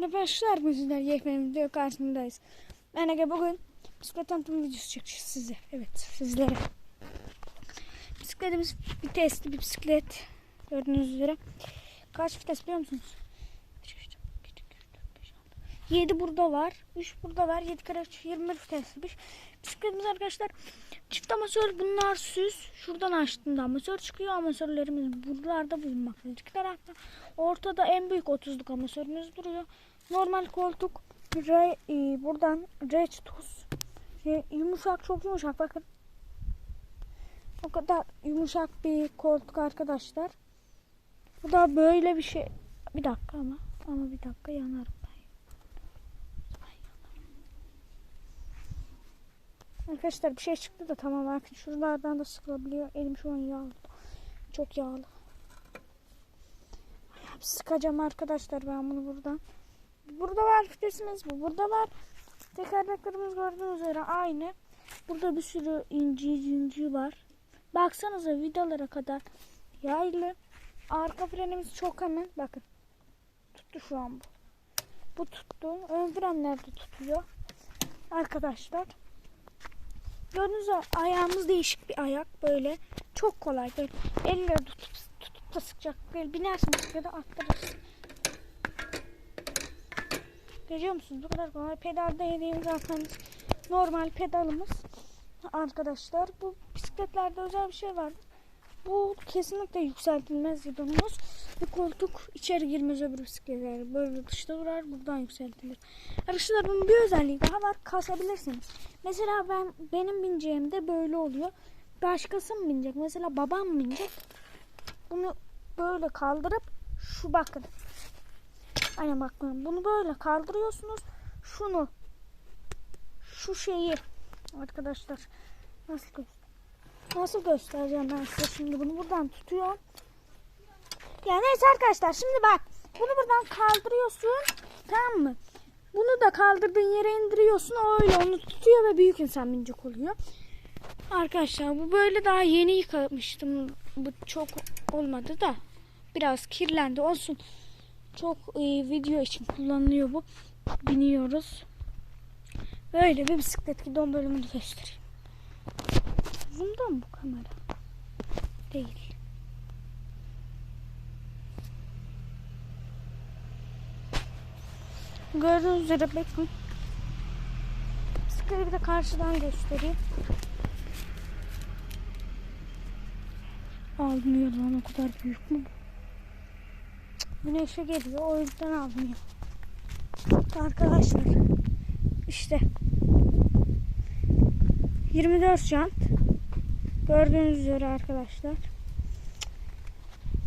Arkadaşlar bu sizler yepyeni video karşınızdayız. Ben Ege bugün bisiklet tanıtım videosu çekeceğiz size. Evet sizlere. Bisikletimiz vitesli bir bisiklet. Gördüğünüz üzere. Kaç vites biliyor musunuz? 7 burada var. 3 burada var. 7 kere 3 20 vitesli Bisikletimiz arkadaşlar çift amasör bunlar süs. Şuradan açtığında amasör çıkıyor. Amasörlerimiz buralarda bulunmakta. İki tarafta. Ortada en büyük 30'luk amasörümüz duruyor. Normal koltuk re, e, buradan reç tuz. E, yumuşak çok yumuşak bakın. O kadar yumuşak bir koltuk arkadaşlar. Bu da böyle bir şey. Bir dakika ama. Ama bir dakika yanarım ben. Arkadaşlar bir şey çıktı da tamam bakın şuralardan da sıkılabiliyor. Elim şu an yağlı. Çok yağlı. Sıkacağım arkadaşlar ben bunu buradan. Burada var fitesimiz bu. Burada var. Tekerleklerimiz gördüğünüz üzere aynı. Burada bir sürü inci cinci var. Baksanıza vidalara kadar yaylı. Arka frenimiz çok hemen. Bakın. Tuttu şu an bu. Bu tuttu. Ön frenler tutuyor. Arkadaşlar. Gördüğünüz üzere ayağımız değişik bir ayak. Böyle çok kolay. Böyle elle tutup, tutup da sıkacak. Binersiniz ya da atlarız. Görüyor musunuz? Bu kadar kolay. Pedalda yediğimiz zaten normal pedalımız. Arkadaşlar bu bisikletlerde özel bir şey var. Bu kesinlikle yükseltilmez gidonumuz. Bir koltuk içeri girmez öbür bisikletler. Böyle dışta durar buradan yükseltilir. Arkadaşlar bunun bir özelliği daha var. Kasabilirsiniz. Mesela ben benim bineceğimde böyle oluyor. Başkası mı binecek? Mesela babam binecek? Bunu böyle kaldırıp şu bakın. Aynen bakın. Bunu böyle kaldırıyorsunuz. Şunu şu şeyi arkadaşlar nasıl göster nasıl göstereceğim ben size şimdi bunu buradan tutuyorum. Yani neyse arkadaşlar şimdi bak bunu buradan kaldırıyorsun tamam mı? Bunu da kaldırdığın yere indiriyorsun öyle onu tutuyor ve büyük insan binecek oluyor. Arkadaşlar bu böyle daha yeni yıkamıştım. Bu çok olmadı da biraz kirlendi olsun. Çok e, video için kullanılıyor bu. Biniyoruz. Böyle bir bisiklet gidon bölümünü göstereyim. Mı bu kamera? Değil. Gördüğünüz üzere bakın. Bisikleti bir de karşıdan göstereyim. Almıyor lan o kadar büyük mü bu? Güneşe geliyor o yüzden almıyor. Arkadaşlar işte 24 jant gördüğünüz üzere arkadaşlar.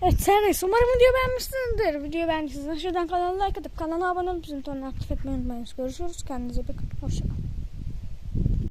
Evet sen neyse umarım video beğenmişsinizdir. Video beğendiyseniz şuradan kanala like atıp kanala abone olup bizim tonunu aktif etmeyi unutmayınız. Görüşürüz. Kendinize bakın. Hoşçakalın.